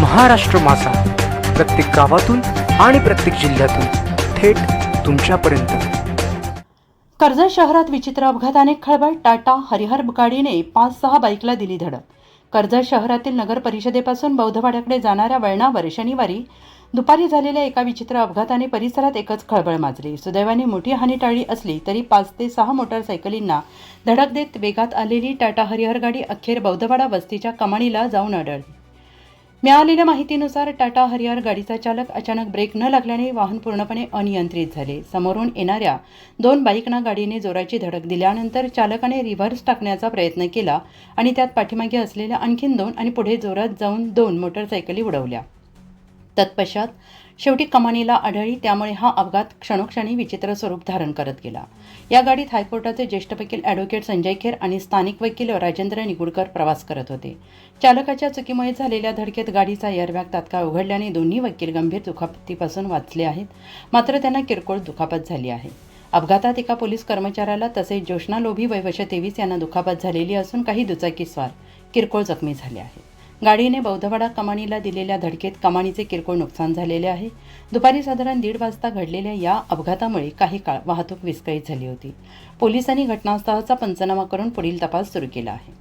महाराष्ट्र मासा प्रत्येक गावातून आणि प्रत्येक जिल्ह्यातून थेट तुमच्यापर्यंत. कर्जत शहरात विचित्र अपघाताने खळबळ टाटा हरिहर गाडीने पाच सहा बाईकला दिली धडक. कर्जत शहरातील नगर परिषदेपासून बौद्धवाड्याकडे जाणाऱ्या वळणावर शनिवारी दुपारी झालेल्या एका विचित्र अपघाताने परिसरात एकच खळबळ माजली. सुदैवाने मोठी हानी टाळली असली तरी पाच ते सहा मोटारसायकलींना धडक देत वेगात आलेली टाटा हरिहर गाडी अखेर बौद्धवाडा वस्तीच्या कमाणीला जाऊन आढळली. मिळालेल्या माहितीनुसार टाटा हरियार गाडीचा चालक अचानक ब्रेक न लागल्याने वाहन पूर्णपणे अनियंत्रित झाले. समोरून येणाऱ्या दोन बाईकना गाडीने जोराची धडक दिल्यानंतर चालकाने रिव्हर्स टाकण्याचा प्रयत्न केला आणि त्यात पाठीमागे असलेल्या आणखीन दोन आणि पुढे जोरात जाऊन दोन मोटरसायकली उडवल्या. तत्पश्चात शेवटी कमानीला आढळली त्यामुळे हा अपघात क्षणोक्षणी विचित्र स्वरूप धारण करत गेला. या गाडीत हायकोर्टाचे ज्येष्ठ वकील ॲडव्होकेट संजय खेर आणि स्थानिक वकील राजेंद्र निगुडकर प्रवास करत होते. चालकाच्या चुकीमुळे झालेल्या धडकेत गाडीचा एअरबॅग तात्काळ उघडल्याने दोन्ही वकील गंभीर दुखापतीपासून वाचले आहेत. मात्र त्यांना किरकोळ दुखापत झाली आहे. अपघातात एका पोलीस कर्मचाऱ्याला तसेच ज्योष्णा लोभी वैवश तेवीस यांना दुखापत झालेली असून काही दुचाकीस्वार किरकोळ जखमी झाले आहेत. गाडीने बौद्धवाडा कमानीला दिलेल्या धडकेत कमानीचे किरकोळ नुकसान झालेले आहे. दुपारी साधारण दीड वाजता घडलेल्या या अपघातामुळे काही काळ वाहतूक विस्कळीत झाली होती. पोलिसांनी घटनास्थळाचा पंचनामा करून पुढील तपास सुरू केला आहे.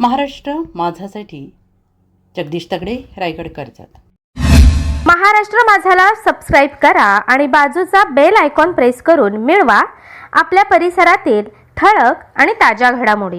महाराष्ट्र माझासाठी जगदीश तगडे रायगड कर्जत. महाराष्ट्र माझाला सबस्क्राईब करा आणि बाजूचा बेल आयकॉन प्रेस करून मिळवा. आपल्या परिसरातील ठळक आणि ताज्या घडामोडी.